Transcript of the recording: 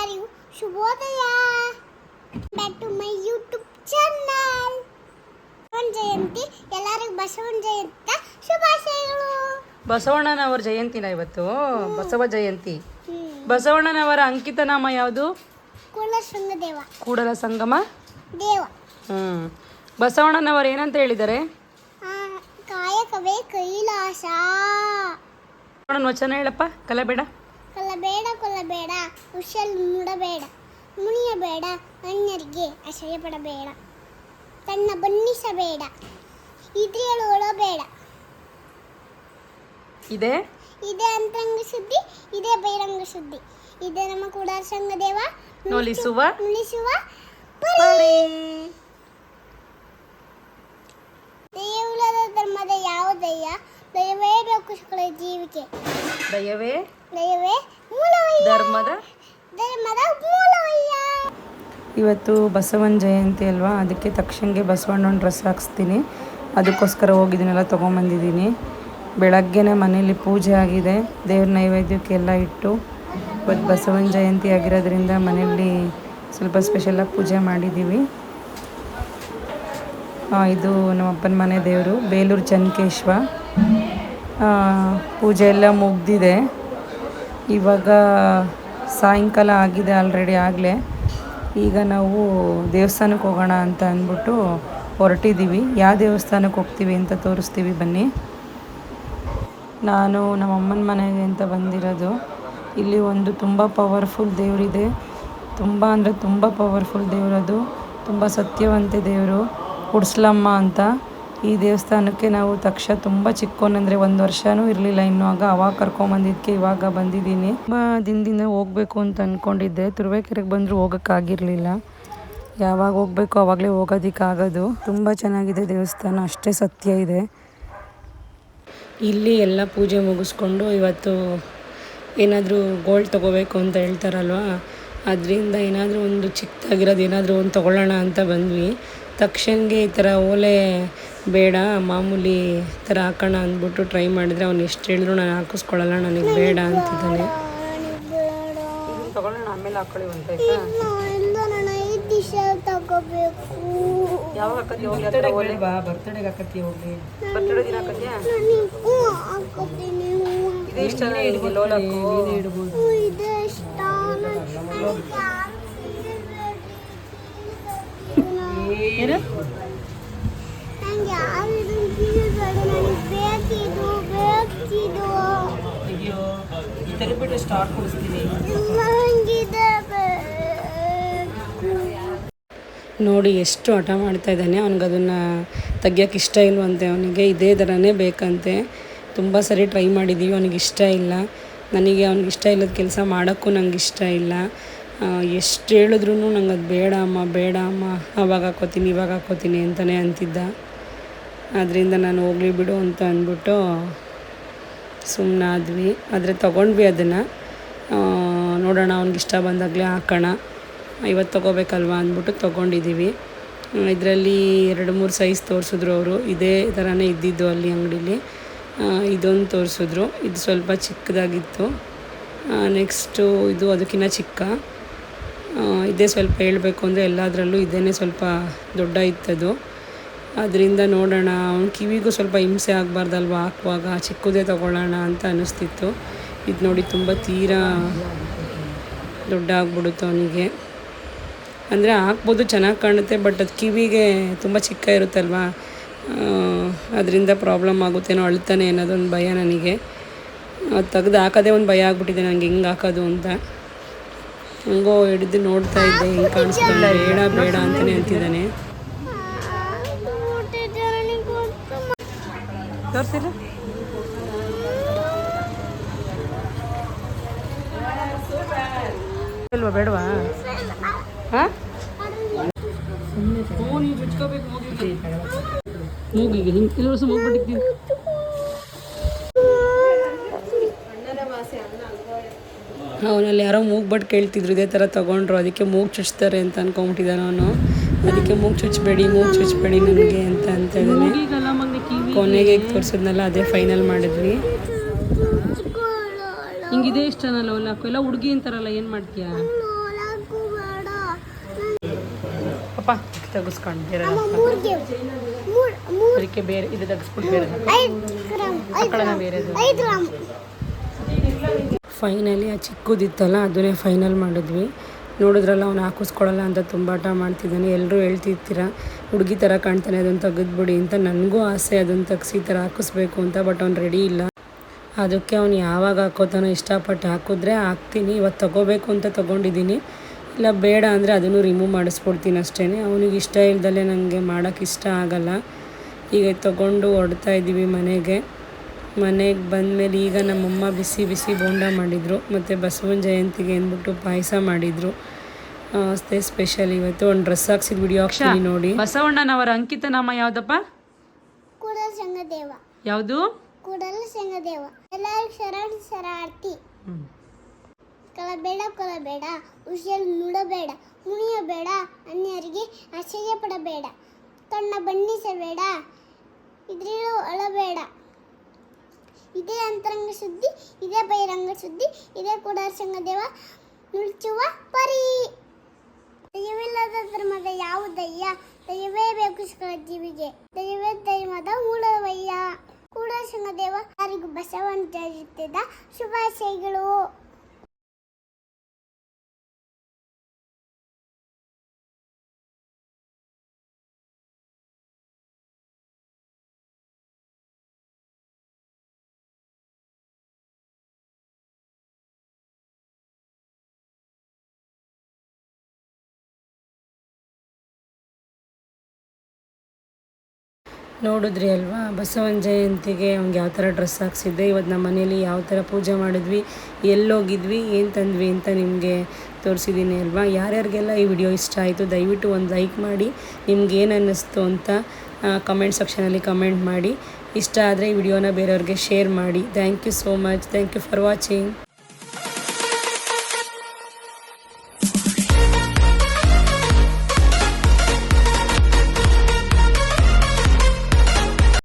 ಶುಭೋದಯ. Back to my YouTube channel ಬಸವನ ಜಯಂತಿ ಎಲ್ಲರಿಗೂ ಬಸವನ ಜಯಂತಿ ಶುಭಾಶಯಗಳು. ಬಸವಣ್ಣನವರ ಜಯಂತಿನ ಇವತ್ತು? ಬಸವ ಜಯಂತಿ. ಬಸವಣ್ಣನವರ ಅಂಕಿತ ನಾಮ ಯಾವುದು? ಶೃಂಗದೇವ ಕೂಡಲ ಸಂಗಮ ದೇವ. ಹ್ಮ್. ಬಸವಣ್ಣನವರು ಏನಂತ ಹೇಳಿದ್ದಾರೆ? ಕಾಯಕವೇ ಕೈಲಾಸ. ವಚನ ಹೇಳಪ್ಪ ಕಲಬೇಡ. ಕೊಲ್ಲಬೇಡ ಕೊಲ್ಲಬೇಡ ಉಷಲ್ ಮುಡಬೇಡ ಮುನಿಯಬೇಡ ಅನ್ಯರಿಗೆ ಪಡಬೇಡ ತನ್ನ ಬಣ್ಣಿಸಬೇಡ ಓಡಬೇಡ ಇದೆ? ಇದೆ ಅಂತರಂಗ ಶುದ್ಧಿ ಇದೆ ಬಹಿರಂಗ ಶುದ್ಧಿ ಇದೆ ನಮ್ಮ ಕೂಡಾರ ಸಂಘ ದೇವ ನೋಲಿಸುವ ನುಲಿಸುವ ಪರಿ. ದೇವುಲದ ಧರ್ಮದ ಯಾವ ದಯ್ಯ ದಯವೇ ಬೇಕು ಜೀವಿಕೆ. ದಯವೇ ದಯವೇ ಮೂಲವಯ್ಯ. ಧರ್ಮದ? ಧರ್ಮದ ಮೂಲವಯ್ಯ. ಇವತ್ತು ಬಸವನ ಜಯಂತಿ ಅಲ್ವಾ? ಅದಕ್ಕೆ ತಕ್ಷಣಕ್ಕೆ ಬಸವಣ್ಣನ ಡ್ರೆಸ್ ಹಾಕ್ಸ್ತೀನಿ. ಅದಕ್ಕೋಸ್ಕರ ಹೋಗಿದ್ದೀನೆಲ್ಲ ತೊಗೊಂಬಂದಿದ್ದೀನಿ. ಬೆಳಗ್ಗೆನೇ ಮನೇಲಿ ಪೂಜೆ ಆಗಿದೆ. ದೇವ್ರ ನೈವೇದ್ಯಕ್ಕೆಲ್ಲ ಇಟ್ಟು ಇವತ್ತು ಬಸವನ ಜಯಂತಿ ಆಗಿರೋದ್ರಿಂದ ಮನೆಯಲ್ಲಿ ಸ್ವಲ್ಪ ಸ್ಪೆಷಲಾಗಿ ಪೂಜೆ ಮಾಡಿದ್ದೀವಿ. ಇದು ನಮ್ಮಪ್ಪನ ಮನೆ ದೇವರು ಬೇಲೂರು ಚನ್ಕೇಶ್ವ ಪೂಜೆ ಎಲ್ಲ ಮುಗ್ದಿದೆ. ಇವಾಗ ಸಾಯಂಕಾಲ ಆಗಿದೆ ಆಲ್ರೆಡಿ ಆಗಲೇ. ಈಗ ನಾವು ದೇವಸ್ಥಾನಕ್ಕೆ ಹೋಗೋಣ ಅಂತ ಅಂದ್ಬಿಟ್ಟು ಹೊರಟಿದ್ದೀವಿ. ಯಾವ ದೇವಸ್ಥಾನಕ್ಕೆ ಹೋಗ್ತೀವಿ ಅಂತ ತೋರಿಸ್ತೀವಿ ಬನ್ನಿ. ನಾನು ನಮ್ಮ ಅಮ್ಮನ ಮನೆಗೆ ಅಂತ ಬಂದಿರೋದು. ಇಲ್ಲಿ ಒಂದು ತುಂಬ ಪವರ್ಫುಲ್ ದೇವರಿದೆ. ತುಂಬ ಅಂದರೆ ತುಂಬ ಪವರ್ಫುಲ್ ದೇವರದು. ತುಂಬ ಸತ್ಯವಂತೆ ದೇವರು. ಕುಡ್ಸ್ಲಮ್ಮ ಅಂತ. ಈ ದೇವಸ್ಥಾನಕ್ಕೆ ನಾವು ತಕ್ಷ ತುಂಬ ಚಿಕ್ಕೋನಂದರೆ ಒಂದು ವರ್ಷವೂ ಇರಲಿಲ್ಲ. ಇನ್ನು ಆಗ ಅವಾಗ ಕರ್ಕೊಂಬಂದಿದ್ದಕ್ಕೆ ಇವಾಗ ಬಂದಿದ್ದೀನಿ. ತುಂಬ ದಿನದಿಂದ ಹೋಗಬೇಕು ಅಂತ ಅಂದ್ಕೊಂಡಿದ್ದೆ ತುರುವೇಕೆರೆಗೆ ಬಂದರೂ ಹೋಗೋಕ್ಕಾಗಿರಲಿಲ್ಲ. ಯಾವಾಗ ಹೋಗಬೇಕು ಆವಾಗಲೇ ಹೋಗೋದಕ್ಕಾಗೋದು. ತುಂಬ ಚೆನ್ನಾಗಿದೆ ದೇವಸ್ಥಾನ. ಅಷ್ಟೇ ಸತ್ಯ ಇದೆ. ಇಲ್ಲಿ ಎಲ್ಲ ಪೂಜೆ ಮುಗಿಸ್ಕೊಂಡು ಇವತ್ತು ಏನಾದರೂ ಗೋಲ್ಡ್ ತೊಗೋಬೇಕು ಅಂತ ಹೇಳ್ತಾರಲ್ವ? ಅದರಿಂದ ಏನಾದರೂ ಒಂದು ಚಿಕ್ಕದಾಗಿರೋದು ಏನಾದರೂ ಒಂದು ತೊಗೊಳ್ಳೋಣ ಅಂತ ಬಂದ್ವಿ. ತಕ್ಷಣಗೆ ಈ ಥರ ಓಲೆ ಬೇಡ ಮಾಮೂಲಿ ಥರ ಹಾಕೋಣ ಅಂದ್ಬಿಟ್ಟು ಟ್ರೈ ಮಾಡಿದ್ರೆ ಅವ್ನು ಎಷ್ಟು ಹೇಳಿದ್ರು ನಾನು ಹಾಕಿಸ್ಕೊಳ್ಳಲ್ಲ ನನಗೆ ಬೇಡ ಅಂತಿದ್ದಾನೆ. ಆಮೇಲೆ ಹಾಕೊಳ್ಳಿ ಅಂತ ಯಾವಾಗ ಹಾಕತ್ತಿ ಹೋಗಿ? ಓಲೆ ಬಾ ಬರ್ತಡೆಗೆ ಹಾಕತ್ತಿ ಹೋಗಿ. ಬರ್ತಡೆ ದಿನ ಹಾಕತ್ತೀಯಾ? ಇದೇ ಇಷ್ಟ ನನಗೆ ಲೋಲಕ್ಕು? ಹ್ಞೂ, ಏನು? ಸ್ಟಾರ್ಟ್ ಕೊಡಿಸ್ತೀನಿ. ನೋಡಿ ಎಷ್ಟು ಹಠ ಮಾಡ್ತಾ ಇದ್ದಾನೆ. ಅವ್ನಿಗೆ ಅದನ್ನು ತೆಗಿಯೋಕೆ ಇಷ್ಟ ಇಲ್ವಂತೆ. ಅವನಿಗೆ ಇದೇ ಥರನೇ ಬೇಕಂತೆ. ತುಂಬ ಸರಿ ಟ್ರೈ ಮಾಡಿದ್ದೀವಿ. ಅವನಿಗೆ ಇಷ್ಟ ಇಲ್ಲ. ನನಗೆ ಅವ್ನಿಗೆ ಇಷ್ಟ ಇಲ್ಲದ ಕೆಲಸ ಮಾಡೋಕ್ಕೂ ನನಗೆ ಇಷ್ಟ ಇಲ್ಲ. ಎಷ್ಟು ಹೇಳಿದ್ರು ನಂಗೆ ಅದು ಬೇಡ ಅಮ್ಮ ಬೇಡ ಅಮ್ಮ. ಅವಾಗ ಹಾಕೋತೀನಿ, ಇವಾಗ ಹಾಕೋತೀನಿ ಅಂತಲೇ ಅಂತಿದ್ದ. ಅದರಿಂದ ನಾನು ಹೋಗಲಿ ಬಿಡು ಅಂತ ಅಂದ್ಬಿಟ್ಟು ಸುಮ್ಮನಾದ್ವಿ ಆದರೆ ತೊಗೊಂಡ್ವಿ ಅದನ್ನು. ನೋಡೋಣ ಇಷ್ಟ ಬಂದಾಗಲೇ ಹಾಕೋಣ. ಇವತ್ತು ತೊಗೋಬೇಕಲ್ವ ಅಂದ್ಬಿಟ್ಟು ತೊಗೊಂಡಿದ್ದೀವಿ ಇದರಲ್ಲಿ ಎರಡು, ಮೂರು ಸೈಜ್ ತೋರಿಸಿದ್ರು ಅವರು. ಇದೇ ಥರನೇ ಇದ್ದಿದ್ದು ಅಲ್ಲಿ ಅಂಗಡೀಲಿ. ಇದೊಂದು ತೋರಿಸಿದ್ರು. ಇದು ಸ್ವಲ್ಪ ಚಿಕ್ಕದಾಗಿತ್ತು. ನೆಕ್ಸ್ಟು ಇದು ಅದಕ್ಕಿಂತ ಚಿಕ್ಕ. ಇದೇ ಸ್ವಲ್ಪ ಹೇಳಬೇಕು ಅಂದರೆ ಎಲ್ಲದರಲ್ಲೂ ಇದೇ ಸ್ವಲ್ಪ ದೊಡ್ಡ ಇತ್ತದು. ಅದರಿಂದ ನೋಡೋಣ, ಅವ್ನ ಕಿವಿಗೂ ಸ್ವಲ್ಪ ಹಿಂಸೆ ಆಗಬಾರ್ದಲ್ವ? ಹಾಕುವಾಗ ಚಿಕ್ಕದೇ ತೊಗೊಳ್ಳೋಣ ಅಂತ ಅನ್ನಿಸ್ತಿತ್ತು. ಇದು ನೋಡಿ ತುಂಬ ತೀರಾ ದೊಡ್ಡ ಆಗ್ಬಿಡುತ್ತೆ ಅವನಿಗೆ. ಅಂದರೆ ಹಾಕ್ಬೋದು ಚೆನ್ನಾಗಿ ಕಾಣುತ್ತೆ, ಬಟ್ ಅದು ಕಿವಿಗೆ ತುಂಬ ಚಿಕ್ಕ ಇರುತ್ತಲ್ವ? ಅದರಿಂದ ಪ್ರಾಬ್ಲಮ್ ಆಗುತ್ತೇನೋ ಅಳ್ತಾನೆ ಅನ್ನೋದೊಂದು ಭಯ ನನಗೆ. ಅದು ತೆಗೆದು ಹಾಕೋದೇ ಒಂದು ಭಯ ಆಗ್ಬಿಟ್ಟಿದೆ ನನಗೆ ಹೆಂಗೆ ಹಾಕೋದು ಅಂತ. ಹಂಗೋ ಹಿಡಿದು ನೋಡ್ತಾ ಇದ್ದೆ ಹೆಂಗೆ ಕಾಣಿಸ್ತಿಲ್ಲ ಬೇಡ ಬೇಡ ಅಂತಲೇ ಅಂತಿದ್ದಾನೆ. ತೋರಿಸಿಲ್ಲ ಇಲ್ವಾ ಬೇಡವಾ? ಹಾಂ? ಮೂಗಿಗೆ ಹಿಂಗೆ ಕೆಲವು ಮೂಗ್ಬಿಟ್ಟಿದ್ದೀನಿ ಅವನಲ್ಲಿ ಯಾರೋ ಮೂಗ್ಬಟ್ಟು ಕೇಳ್ತಿದ್ರು ಇದೇ ಥರ ತೊಗೊಂಡ್ರು ಅದಕ್ಕೆ ಮೂಗು ಚುಚ್ತಾರೆ ಅಂತ ಅನ್ಕೊಂಬಿಟ್ಟಿದ್ದಾನೆ ಅವನು ಅದಕ್ಕೆ ಮೂಗು ಚುಚ್ಚಬೇಡಿ ಮೂಗು ಚುಚ್ಚಬೇಡಿ ನನಗೆ ಅಂತ ಅಂತ ಇದ್ದಾನೆ ಕೊನೆಗೆ ತೋರಿಸಿದ್ನಲ್ಲ ಅದೇ ಫೈನಲ್ ಮಾಡಿದ್ವಿ. ಹಿಂಗಿದೆ ಇಷ್ಟನಲ್ಲ ಒಲ್ಲಾಕು ಎಲ್ಲ ಹುಡುಗಿ ಅಂತಾರಲ್ಲ ಏನು ಮಾಡ್ತೀಯಾ? ಅಪ್ಪ ತೆಗಿಸ್ಕೊಂಡು ಬೇರೆ ಅದಕ್ಕೆ ಬೇರೆ ಇದು ತೆಗಿಸ್ಬಿಟ್ಟು ಬೇರೆ ಐದು ಫೈನಲಿ ಆ ಚಿಕ್ಕದಿತ್ತಲ್ಲ, ಅದನ್ನೇ ಫೈನಲ್ ಮಾಡಿದ್ವಿ. ನೋಡಿದ್ರಲ್ಲ ಅವ್ನು ಹಾಕಿಸ್ಕೊಳ್ಳಲ್ಲ ಅಂತ ತುಂಬ ಆಟ ಮಾಡ್ತಿದ್ದಾನೆ. ಎಲ್ಲರೂ ಹೇಳ್ತಿರ್ತೀರ, ಹುಡುಗಿ ಥರ ಕಾಣ್ತಾನೆ, ಅದನ್ನು ತೆಗೆದ್ಬಿಡಿ ಅಂತ ನನಗೂ ಆಸೆ, ಅದನ್ನು ತೆಗ್ಸಿ ಈ ಥರ ಹಾಕಿಸ್ಬೇಕು ಅಂತ, ಬಟ್ ಅವ್ನು ರೆಡಿ ಇಲ್ಲ. ಅದಕ್ಕೆ ಅವ್ನು ಯಾವಾಗ ಹಾಕೋತಾನೋ ಇಷ್ಟಪಟ್ಟು ಹಾಕಿದ್ರೆ ಹಾಕ್ತೀನಿ, ಇವತ್ತು ತಗೋಬೇಕು ಅಂತ ತೊಗೊಂಡಿದ್ದೀನಿ. ಇಲ್ಲ, ಬೇಡ ಅಂದರೆ ಅದನ್ನು ರಿಮೂವ್ ಮಾಡಿಸ್ಬಿಡ್ತೀನಿ ಅಷ್ಟೇ ಅವನಿಗೆ ಇಷ್ಟ ಇಲ್ದಲೆ ನನಗೆ ಮಾಡೋಕ್ಕೆ ಇಷ್ಟ ಆಗಲ್ಲ. ಈಗ ತೊಗೊಂಡು ಹೊಡ್ತಾ ಇದ್ದೀವಿ ಮನೆಗೆ. ಮನೆಗೆ ಬಂದಮೇಲೆ ಈಗ ನಮ್ಮಮ್ಮ ಬಿಸಿ ಬಿಸಿ ಬೋಂಡ ಮಾಡಿದರು ಮತ್ತು ಬಸವನ ಜಯಂತಿಗೆ ಅಂದ್ಬಿಟ್ಟು ಪಾಯಸ ಮಾಡಿದರು. ಅಷ್ಟೇ ಸ್ಪೆಷಲ್ ಇವತ್ತು. ಒಂದು ಡ್ರೆಸ್ ಹಾಕ್ಸಿದ ವಿಡಿಯೋ ಹಾಕ್ಸಿ ನೋಡಿ. ಬಸವಣ್ಣನವರ ಅಂಕಿತ ನಾಮ ಯಾವುದಪ್ಪ ಯಾವುದು? ಕೂಡಲ ಸಂಗದೇವ ಎಲ್ಲರಿಗೂ ಶರಣ ಶರಾರ್ಥಿ ಕಳಬೇಡ ಕೊಲಬೇಡ ಉಸಿರು ನುಡಬೇಡ ಮುಣಿಯಬೇಡ ಅನ್ಯರಿಗೆ ಆಶ್ಚರ್ಯ ಪಡಬೇಡ ಕಣ್ಣ ಬಣ್ಣಿಸಬೇಡ ಇದ್ರಿಳು ಅಳಬೇಡ. ಇದೇ ಅಂತರಂಗ ಸುದ್ದಿ ಇದೇ ಬಹಿರಂಗ ಸುದ್ದಿ ಇದೇ ಕೂಡ ಸಂಗದೇವ ನುಳ್ಚುವ ಪರಿ. ದೈವಿಲ್ಲದ ಧರ್ಮದ ಯಾವುದಯ್ಯ ದೈವೇ ಬೇಕು ಜೀವಿಗೆ. ದೈವೇ ಧರ್ಮದ ಮೂಲವಯ್ಯ. ಕೂಡ ಸಂಗದೇವ ಯಾರಿಗೂ ಬಸವನ ಶುಭಾಶಯಗಳು. ನೋಡಿದ್ರಿ ಅಲ್ವಾ? ಬಸವನ ಜಯಂತಿಗೆ ಅವ್ನಿಗೆ ಯಾವ ಥರ ಡ್ರೆಸ್ ಹಾಕ್ಸಿದ್ದೆ ಇವತ್ತು ನಮ್ಮ ಮನೇಲಿ ಯಾವ ಥರ ಪೂಜೆ ಮಾಡಿದ್ವಿ, ಎಲ್ಲೋಗಿದ್ವಿ, ಏನು ತಂದ್ವಿ ಅಂತ ನಿಮಗೆ ತೋರಿಸಿದ್ದೀನಿ ಅಲ್ವಾ? ಯಾರ್ಯಾರಿಗೆಲ್ಲ ಈ ವಿಡಿಯೋ ಇಷ್ಟ ಆಯಿತು, ದಯವಿಟ್ಟು ಒಂದು ಲೈಕ್ ಮಾಡಿ, ನಿಮ್ಗೆ ಏನು ಅನ್ನಿಸ್ತು ಅಂತ ಕಮೆಂಟ್ ಸೆಕ್ಷನಲ್ಲಿ ಕಮೆಂಟ್ ಮಾಡಿ. ಇಷ್ಟ ಆದರೆ ಈ ವಿಡಿಯೋನ ಬೇರೆಯವ್ರಿಗೆ ಶೇರ್ ಮಾಡಿ. Thank you so much thank you for watching